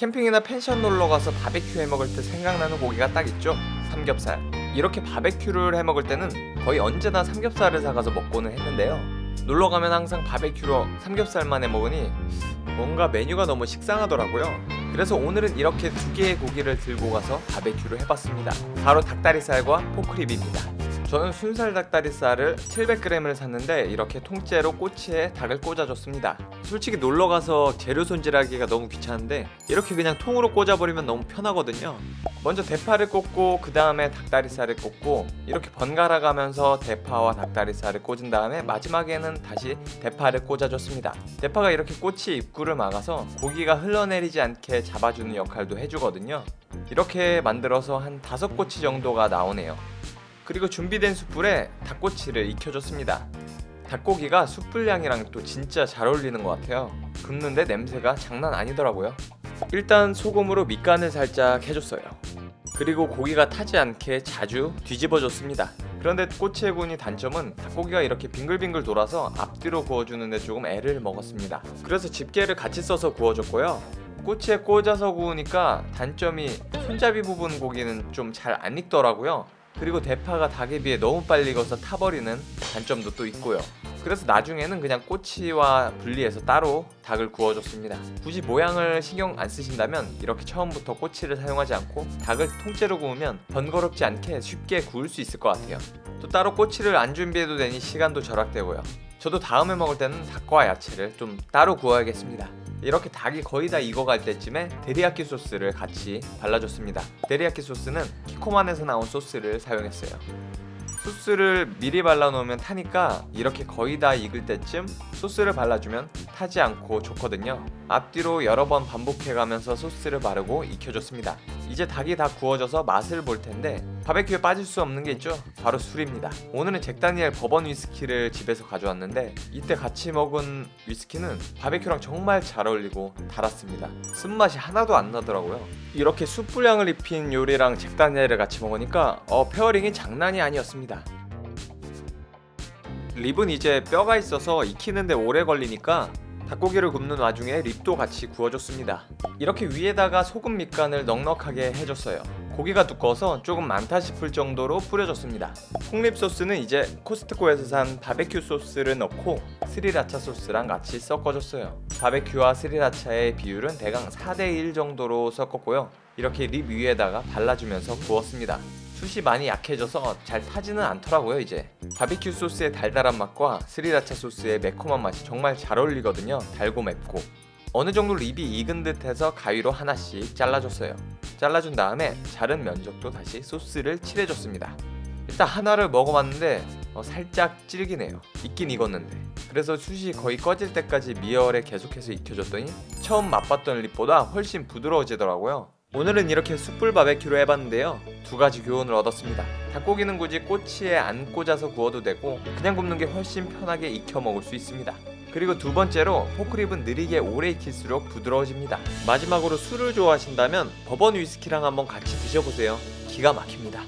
캠핑이나 펜션 놀러 가서 바베큐 해 먹을 때 생각나는 고기가 딱 있죠. 삼겹살. 이렇게 바베큐를 해 먹을 때는 거의 언제나 삼겹살을 사가서 먹고는 했는데요. 놀러 가면 항상 바베큐로 삼겹살만 해 먹으니 뭔가 메뉴가 너무 식상하더라고요. 그래서 오늘은 이렇게 두 개의 고기를 들고 가서 바베큐를 해봤습니다. 바로 닭다리살과 포크립입니다. 저는 순살 닭다리살을 700g을 샀는데 이렇게 통째로 꼬치에 닭을 꽂아줬습니다. 솔직히 놀러 가서 재료 손질하기가 너무 귀찮은데 이렇게 그냥 통으로 꽂아버리면 너무 편하거든요. 먼저 대파를 꽂고 그 다음에 닭다리살을 꽂고 이렇게 번갈아 가면서 대파와 닭다리살을 꽂은 다음에 마지막에는 다시 대파를 꽂아줬습니다. 대파가 이렇게 꼬치 입구를 막아서 고기가 흘러내리지 않게 잡아주는 역할도 해주거든요. 이렇게 만들어서 한 다섯 꼬치 정도가 나오네요. 그리고 준비된 숯불에 닭꼬치를 익혀줬습니다. 닭고기가 숯불향이랑 또 진짜 잘 어울리는 것 같아요. 굽는데 냄새가 장난 아니더라고요. 일단 소금으로 밑간을 살짝 해줬어요. 그리고 고기가 타지 않게 자주 뒤집어줬습니다. 그런데 꼬치의 군이 단점은 닭고기가 이렇게 빙글빙글 돌아서 앞뒤로 구워주는데 조금 애를 먹었습니다. 그래서 집게를 같이 써서 구워줬고요. 꼬치에 꽂아서 구우니까 단점이 손잡이 부분 고기는 좀 잘 안 익더라고요. 그리고 대파가 닭에 비해 너무 빨리 익어서 타버리는 단점도 또 있고요. 그래서 나중에는 그냥 꼬치와 분리해서 따로 닭을 구워줬습니다. 굳이 모양을 신경 안 쓰신다면 이렇게 처음부터 꼬치를 사용하지 않고 닭을 통째로 구우면 번거롭지 않게 쉽게 구울 수 있을 것 같아요. 또 따로 꼬치를 안 준비해도 되니 시간도 절약되고요. 저도 다음에 먹을 때는 닭과 야채를 좀 따로 구워야겠습니다. 이렇게 닭이 거의 다 익어갈 때쯤에 데리야끼 소스를 같이 발라줬습니다. 데리야끼 소스는 키코만에서 나온 소스를 사용했어요. 소스를 미리 발라놓으면 타니까 이렇게 거의 다 익을 때쯤 소스를 발라주면 타지 않고 좋거든요. 앞뒤로 여러 번 반복해가면서 소스를 바르고 익혀줬습니다. 이제 닭이 다 구워져서 맛을 볼 텐데 바베큐에 빠질 수 없는 게 있죠. 바로 술입니다. 오늘은 잭다니엘 버번 위스키를 집에서 가져왔는데 이때 같이 먹은 위스키는 바베큐랑 정말 잘 어울리고 달았습니다. 쓴맛이 하나도 안 나더라고요. 이렇게 숯불향을 입힌 요리랑 잭다니엘을 같이 먹으니까 어, 페어링이 장난이 아니었습니다. 립은 이제 뼈가 있어서 익히는데 오래 걸리니까 닭고기를 굽는 와중에 립도 같이 구워줬습니다. 이렇게 위에다가 소금 밑간을 넉넉하게 해줬어요. 고기가 두꺼워서 조금 많다 싶을 정도로 뿌려줬습니다. 콩립 소스는 이제 코스트코에서 산 바베큐 소스를 넣고 스리라차 소스랑 같이 섞어줬어요. 바베큐와 스리라차의 비율은 대강 4대1 정도로 섞었고요. 이렇게 립 위에다가 발라주면서 구웠습니다. 숯이 많이 약해져서 잘 타지는 않더라고요 이제. 바비큐 소스의 달달한 맛과 스리라차 소스의 매콤한 맛이 정말 잘 어울리거든요 달고 맵고. 어느 정도 립이 익은 듯해서 가위로 하나씩 잘라줬어요. 잘라준 다음에 자른 면적도 다시 소스를 칠해줬습니다. 일단 하나를 먹어봤는데 어, 살짝 질기네요. 익긴 익었는데. 그래서 숯이 거의 꺼질 때까지 미열에 계속해서 익혀줬더니 처음 맛봤던 립보다 훨씬 부드러워지더라고요 오늘은 이렇게 숯불 바베큐로 해봤는데요. 두 가지 교훈을 얻었습니다. 닭고기는 굳이 꼬치에 안 꽂아서 구워도 되고 그냥 굽는 게 훨씬 편하게 익혀 먹을 수 있습니다. 그리고 두 번째로 포크립은 느리게 오래 익힐수록 부드러워집니다. 마지막으로 술을 좋아하신다면 버번 위스키랑 한번 같이 드셔보세요. 기가 막힙니다.